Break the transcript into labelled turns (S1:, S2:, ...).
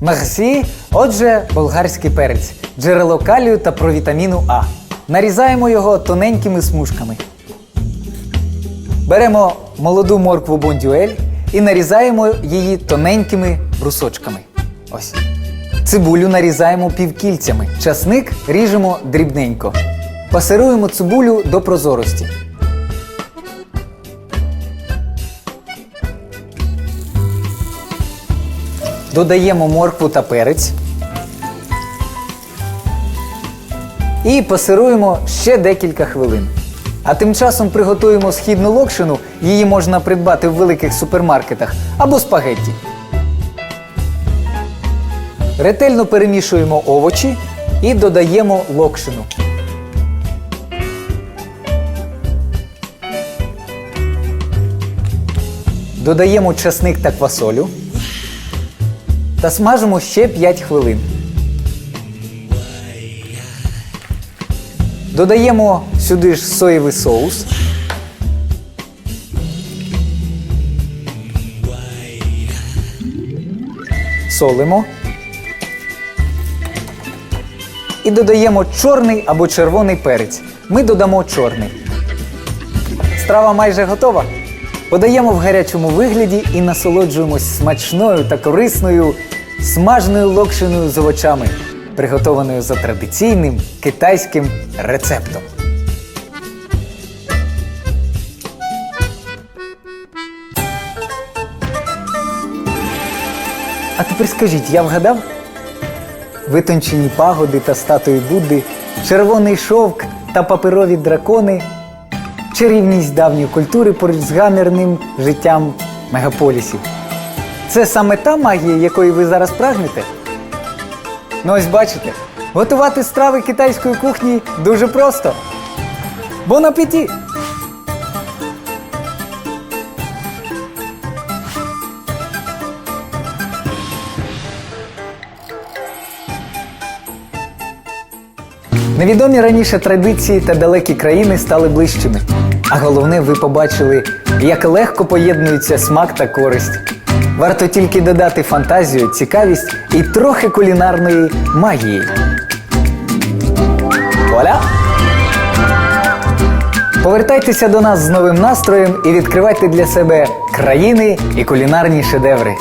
S1: Мерсі. Отже, болгарський перець, джерело калію та провітаміну А. Нарізаємо його тоненькими смужками. Беремо молоду моркву бондюель і нарізаємо її тоненькими брусочками. Ось. Цибулю нарізаємо півкільцями. Часник ріжемо дрібненько. Пасируємо цибулю до прозорості. Додаємо моркву та перець. І пасируємо ще декілька хвилин. А тим часом приготуємо східну локшину, її можна придбати в великих супермаркетах або спагетті. Ретельно перемішуємо овочі і додаємо локшину. Додаємо часник та квасолю та смажимо ще 5 хвилин. Додаємо сюди ж соєвий соус. Солимо. І додаємо чорний або червоний перець. Ми додамо чорний. Страва майже готова. Подаємо в гарячому вигляді і насолоджуємось смачною та корисною смаженою локшиною з овочами, приготованою за традиційним китайським рецептом. А тепер скажіть, я вгадав? Витончені пагоди та статуї Будди, червоний шовк та паперові дракони, чарівність давньої культури поруч з гамірним життям мегаполісів. Це саме та магія, якої ви зараз прагнете? Ну ось бачите, готувати страви китайської кухні дуже просто. Бон апеті! Невідомі раніше традиції та далекі країни стали ближчими. А головне, ви побачили, як легко поєднуються смак та користь. Варто тільки додати фантазію, цікавість і трохи кулінарної магії. Вуаля! Повертайтеся до нас з новим настроєм і відкривайте для себе країни і кулінарні шедеври.